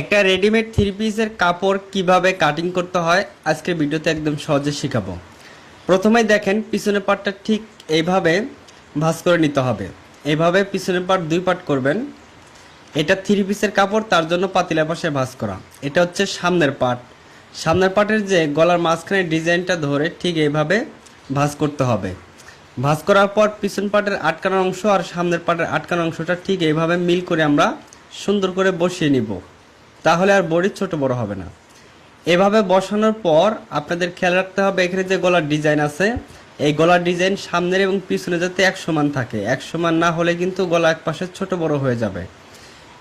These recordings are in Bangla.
একটা রেডিমেড থ্রি পিসের কাপড় কীভাবে কাটিং করতে হয়, আজকের ভিডিওতে একদম সহজে শেখাবো। প্রথমে দেখেন, পিছনের পাটটা ঠিক এইভাবে ভাঁজ করে নিতে হবে। এভাবে পিছনের পাট দুই পাট করবেন। এটা থ্রি পিসের কাপড়, তার জন্য পাতিলা পাশে ভাঁজ করা। এটা হচ্ছে সামনের পাট সামনের পাটের যে গলার মাঝখানে ডিজাইনটা ধরে ঠিক এইভাবে ভাঁজ করতে হবে। ভাঁজ করার পর পিছন পাটের আটকানো অংশ আর সামনের পাটের আটকানো অংশটা ঠিক এইভাবে মিল করে আমরা সুন্দর করে বসিয়ে নিব। তাহলে আর বডি ছোট বড় হবে না। এভাবে বসানোর পর আপনাদের খেয়াল রাখতে হবে এখানে যে গলার ডিজাইন আছে এই গলার ডিজাইন সামনের এবং পিছনে যাতে এক সমান থাকে। এক সমান না হলে কিন্তু গলা এক পাশে ছোট বড় হয়ে যাবে।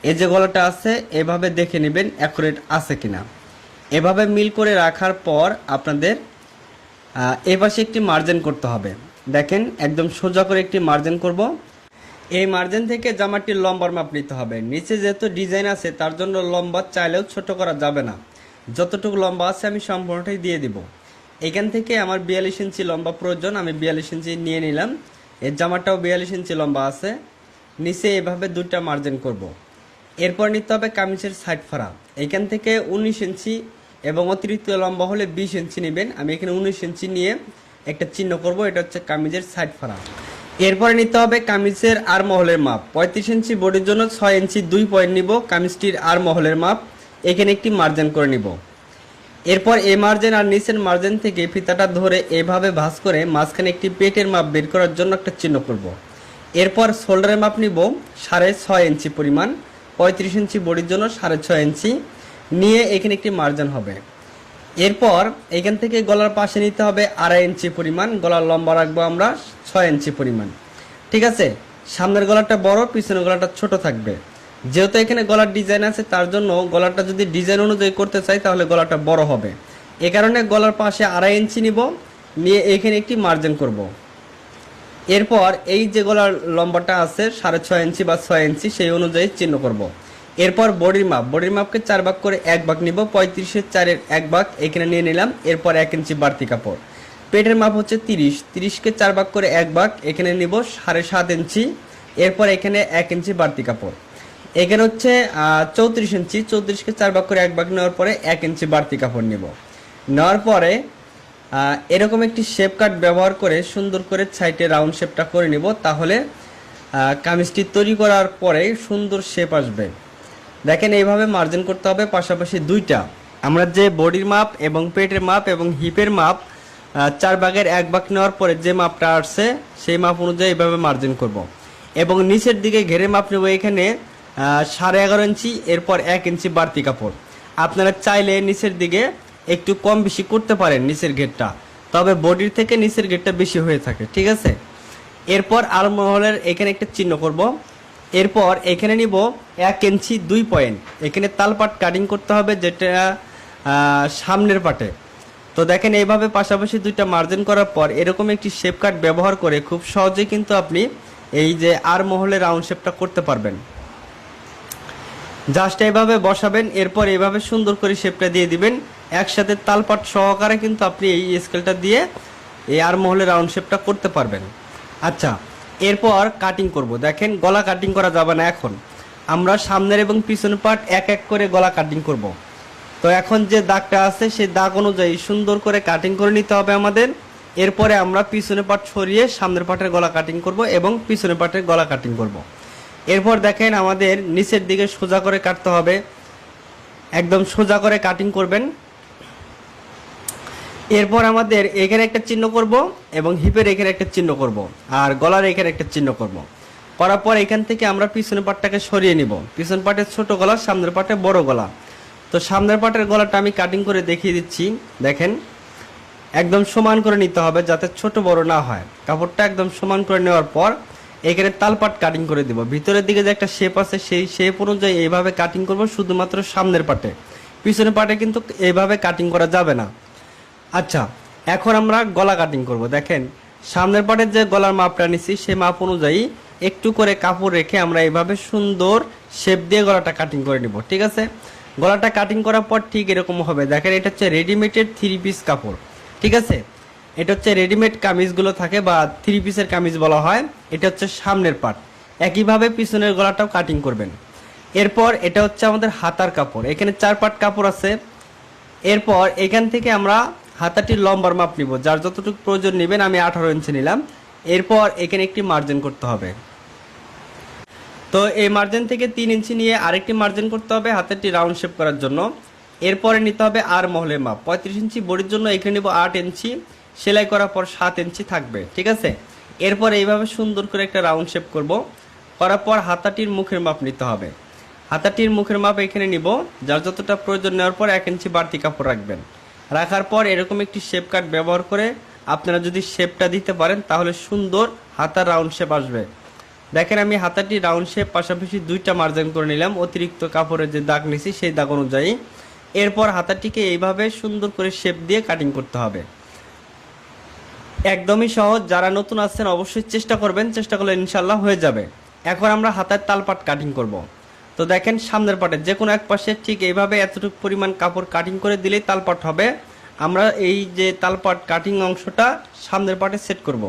এই যে গলাটা আছে এভাবে দেখে নেবেন অ্যাকুরেট আছে কিনা। এভাবে মিল করে রাখার পর আপনাদের আহ, এ পাশে একটি মার্জিন করতে হবে। দেখেন একদম সোজা করে একটি মার্জিন করব। এই মার্জিন থেকে জামাটির লম্বার মাপ নিতে হবে। নিচে যেহেতু ডিজাইন আছে, তার জন্য লম্বা চাইলেও ছোট করা যাবে না। যতটুকু লম্বা আছে, আমি সম্পূর্ণটাই দিয়ে দিব। এখান থেকে আমার বিয়াল্লিশ ইঞ্চি লম্বা প্রয়োজন, আমি বিয়াল্লিশ ইঞ্চি নিয়ে নিলাম। এর জামাটাও বিয়াল্লিশ ইঞ্চি লম্বা আছে। নিচে এভাবে দুটা মার্জিন করব। এরপর নিতে হবে কামিজের সাইড ফাড়া। এখান থেকে উনিশ ইঞ্চি এবং অতিরিক্ত লম্বা হলে বিশ ইঞ্চি নেবেন। আমি এখানে উনিশ ইঞ্চি নিয়ে একটা চিহ্ন করব, এটা হচ্ছে কামিজের সাইড ফাড়া। এরপরে নিতে হবে কামিজের আর মহলের মাপ। পঁয়ত্রিশ ইঞ্চি বডির জন্য ছয় ইঞ্চি দুই পয়েন্ট নিব, কামিজটির আর মহলের মাপ। এখানে একটি মার্জিন করে নিব। এরপর এই মার্জিন আর নিচের মার্জিন থেকে ফিতাটা ধরে এভাবে ভাঁজ করে মাঝখানে একটি পেটের মাপ বের করার জন্য একটা চিহ্ন করব। এরপর শোল্ডারের মাপ নিব, সাড়ে ছয় ইঞ্চি পরিমাণ, পঁয়ত্রিশ ইঞ্চি বডির জন্য সাড়ে ছয় ইঞ্চি। নিয়ে এখানে একটি মার্জিন হবে। এরপর এখান থেকে গলার পাশে নিতে হবে আড়াই ইঞ্চি পরিমাণ। গলার লম্বা রাখব আমরা ছয় ইঞ্চি পরিমাণ। ঠিক আছে? সামনের গলাটা বড়, পিছনের গলাটা ছোট থাকবে। যেহেতু এখানে গলার ডিজাইন আছে, তার জন্য গলাটা যদি ডিজাইন অনুযায়ী করতে চাই, তাহলে গলাটা বড় হবে। এ কারণে গলার পাশে আড়াই ইঞ্চি নিব, নিয়ে এখানে একটি মার্জিন করব। এরপর এই যে গলার লম্বাটা আছে, সাড়ে ছয় ইঞ্চি বা ছয় ইঞ্চি, সেই অনুযায়ী চিহ্ন করব। এরপর বডির মাপ। বডির মাপকে চার ভাগ করে এক ভাগ নিব পঁয়ত্রিশের চারের এক ভাগ এখানে নিয়ে নিলাম, এরপর এক ইঞ্চি বাড়তি কাপড়। পেটের মাপ হচ্ছে তিরিশ। তিরিশকে চার ভাগ করে এক ভাগ এখানে নিব, সাড়ে সাত ইঞ্চি, এরপর এখানে এক ইঞ্চি বাড়তি কাপড়। এখানে হচ্ছে চৌত্রিশ ইঞ্চি, চৌত্রিশকে চার ভাগ করে এক ভাগ নেওয়ার পরে এক ইঞ্চি বাড়তি কাপড় নিব। নেওয়ার পরে এরকম একটি শেপ কাট ব্যবহার করে সুন্দর করে সাইডে রাউন্ড শেপটা করে নিব, তাহলে কামিজটি তৈরি করার পরে সুন্দর শেপ আসবে। দেখেন এইভাবে মার্জিন করতে হবে, পাশাপাশি দুইটা। আমরা যে বডির মাপ এবং পেটের মাপ এবং হিপের মাপ চার ভাগের এক ভাগ নেওয়ার পরে যে মাপটা আসছে, সেই মাপ অনুযায়ী এভাবে মার্জিন করব। এবং নিচের দিকে ঘেরে মাপ নেব এখানে সাড়ে এগারো ইঞ্চি, এরপর এক ইঞ্চি বাড়তি কাপড়। আপনারা চাইলে নিচের দিকে একটু কম বেশি করতে পারেন নিচের ঘেরটা, তবে বডির থেকে নিচের ঘেরটা বেশি হয়ে থাকে, ঠিক আছে? এরপর আলমহলের এখানে একটা চিহ্ন করব। এরপর এখানে নিব এক ইঞ্চি দুই পয়েন্ট। এখানে তাল তালপাট কাটিং করতে হবে যেটা সামনের পাটে। তো দেখেন এইভাবে পাশাপাশি দুইটা মার্জিন করার পর এরকম একটি শেপ কাট ব্যবহার করে খুব সহজেই কিন্তু আপনি এই যে আর মহলে রাউন্ড শেপটা করতে পারবেন। জাস্ট এইভাবে বসাবেন, এরপর এইভাবে সুন্দর করে শেপটা দিয়ে দিবেন। একসাথে তালপাট সহকারে কিন্তু আপনি এই স্কেলটা দিয়ে এই আর মহলের রাউন্ড শেপটা করতে পারবেন। আচ্ছা এরপর কাটিং করব। দেখেন, গলা কাটিং করা যাবে না এখন। আমরা সামনের এবং পিছনের পার্ট এক এক করে গলা কাটিং করব। তো এখন যে দাগটা আছে, সেই দাগ অনুযায়ী সুন্দর করে কাটিং করে নিতে হবে আমাদের। এরপরে আমরা পিছনের পাট সরিয়ে সামনের পাটের গলা কাটিং করব এবং পিছনের পাটের গলা কাটিং করব। এরপর দেখেন, আমাদের নিচের দিকে সোজা করে কাটতে হবে। একদম সোজা করে কাটিং করবেন। এরপর আমাদের এখানে একটা চিহ্ন করব এবং হিপের এখানে একটা চিহ্ন করব আর গলার এখানে একটা চিহ্ন করব। করার পর এখান থেকে আমরা পিছনের পাটটাকে সরিয়ে নিব। পিছন পাটের ছোট গলা, সামনের পাটে বড় গলা। তো সামনের পাটের গলাটা আমি কাটিং করে দেখিয়ে দিচ্ছি। দেখেন, একদম সমান করে নিতে হবে যাতে ছোট বড় না হয়। কাপড়টা একদম সমান করে নেওয়ার পর এখানে তালপাট কাটিং করে দিব। ভিতরের দিকে যে একটা শেপ আছে, সেই শেপ অনুযায়ী এইভাবে কাটিং করব শুধুমাত্র সামনের পাটে। পিছনের পাটে কিন্তু এইভাবে কাটিং করা যাবে না। আচ্ছা এখন আমরা গলা কাটিং করব। দেখেন, সামনের পাটের যে গলার মাপটা নিছি সেই মাপ অনুযায়ী একটু করে কাপড় রেখে আমরা এইভাবে সুন্দর শেপ দিয়ে গলাটা কাটিং করে নিব, ঠিক আছে? গলাটা কাটিং করার পর ঠিক এরকম হবে। দেখেন, এটা হচ্ছে রেডিমেডের থ্রি পিস কাপড়, ঠিক আছে? এটা হচ্ছে রেডিমেড কামিজগুলো থাকে বা থ্রি পিসের কামিজ বলা হয়, এটা হচ্ছে সামনের পাট। একইভাবে পিছনের গলাটাও কাটিং করবেন। এরপর এটা হচ্ছে আমাদের হাতার কাপড়, এখানে চার পাট কাপড় আছে। এরপর এখান থেকে আমরা হাতাটির লম্বার মাপ নিব, যার যতটুকু প্রয়োজন নেবেন আমি আঠারো ইঞ্চি নিলাম। এরপর এখানে একটি মার্জিন করতে হবে। তো এই মার্জিন থেকে তিন ইঞ্চি নিয়ে আরেকটি মার্জিন করতে হবে হাতেরটি রাউন্ড শেপ করার জন্য। এরপরে নিতে হবে আর মহলের মাপ। পঁয়ত্রিশ ইঞ্চি বডির জন্য এখানে নিব আট ইঞ্চি সেলাই করার পর সাত ইঞ্চি থাকবে, ঠিক আছে? এরপর এইভাবে সুন্দর করে একটা রাউন্ড শেপ করব। করার পর হাতাটির মুখের মাপ নিতে হবে। হাতাটির মুখের মাপ এখানে নিব, যার যতটা প্রয়োজন নেওয়ার পর এক ইঞ্চি বাড়তি কাপড় রাখবেন। রাখার পর এরকম একটি শেপ কাট ব্যবহার করে আপনারা যদি শেপটা দিতে পারেন, তাহলে সুন্দর হাতার রাউন্ড শেপ আসবে। দেখেন আমি হাতাটি রাউন্ড শেপ পাশাপাশি দুইটা মার্জিন করে নিলাম। অতিরিক্ত কাপড়ের যে দাগ নিছি, সেই দাগ অনুযায়ী। এরপর হাতাটিকে এইভাবে সুন্দর করে শেপ দিয়ে কাটিং করতে হবে। একদমই সহজ। যারা নতুন আছেন অবশ্যই চেষ্টা করবেন। চেষ্টা করলে ইনশাল্লাহ হয়ে যাবে। এখন আমরা হাতার তালপাট কাটিং করব। তো দেখেন সামনের পাটে, যে কোনো এক পাশে ঠিক এইভাবে এতটুকু পরিমাণ কাপড় কাটিং করে দিলেই তালপাট হবে। আমরা এই যে তালপাট কাটিং অংশটা সামনের পাটে সেট করব।